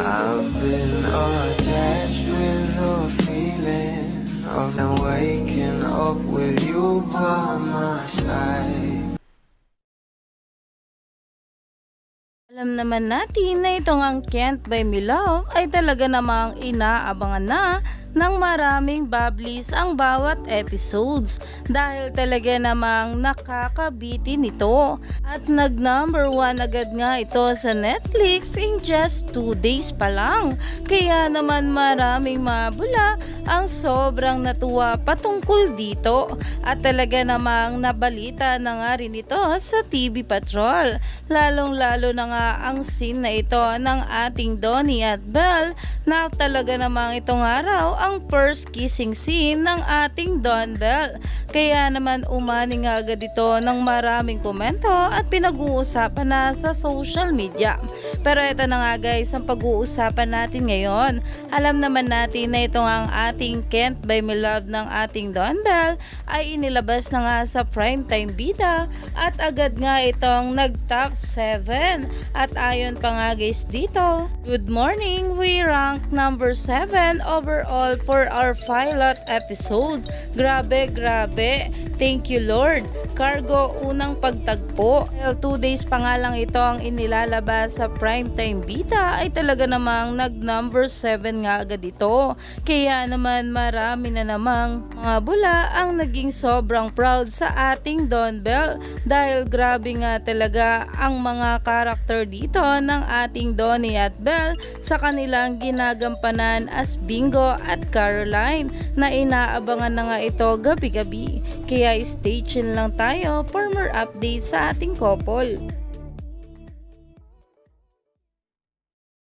I've been attached with the feeling of now waking up with you by my side. Alam naman natin na itong ang Can't Buy Me Love ay talaga namang inaabangan na ng maraming bablis ang bawat episodes dahil talaga namang nakakabitin ito at nag number one agad nga ito sa Netflix in just 2 days pa lang. Kaya naman maraming mabula ang sobrang natuwa patungkol dito. At talaga namang nabalita na nga rin ito sa TV Patrol. Lalong lalo na nga ang scene na ito ng ating Donnie at Belle na talaga namang itong araw ang first kissing scene ng ating Don Bell. Kaya naman umani nga agad ito ng maraming komento at pinag-uusapan na sa social media. Pero ito na nga guys ang pag-uusapan natin ngayon. Alam naman natin na ito ang ating Kent by Me Love ng ating Don Bell ay inilabas na nga sa primetime bida at agad nga itong nag-top 7. At ayon pa nga guys dito, Good morning, we rank number 7 overall for our pilot episodes. Grabe, grabe. Thank you Lord. Cargo, unang pagtagpo. Well, two days pa nga lang ito ang inilalabas sa primetime beta ay talaga namang nag number 7 nga agad ito. Kaya naman marami na namang mga bula ang naging sobrang proud sa ating Don Bell dahil grabe nga talaga ang mga karakter dito ng ating Donnie at Bell sa kanilang ginagampanan as Bingo at Caroline na inaabangan na nga ito gabi-gabi. Kaya stay tuned lang tayo for more updates sa ating couple.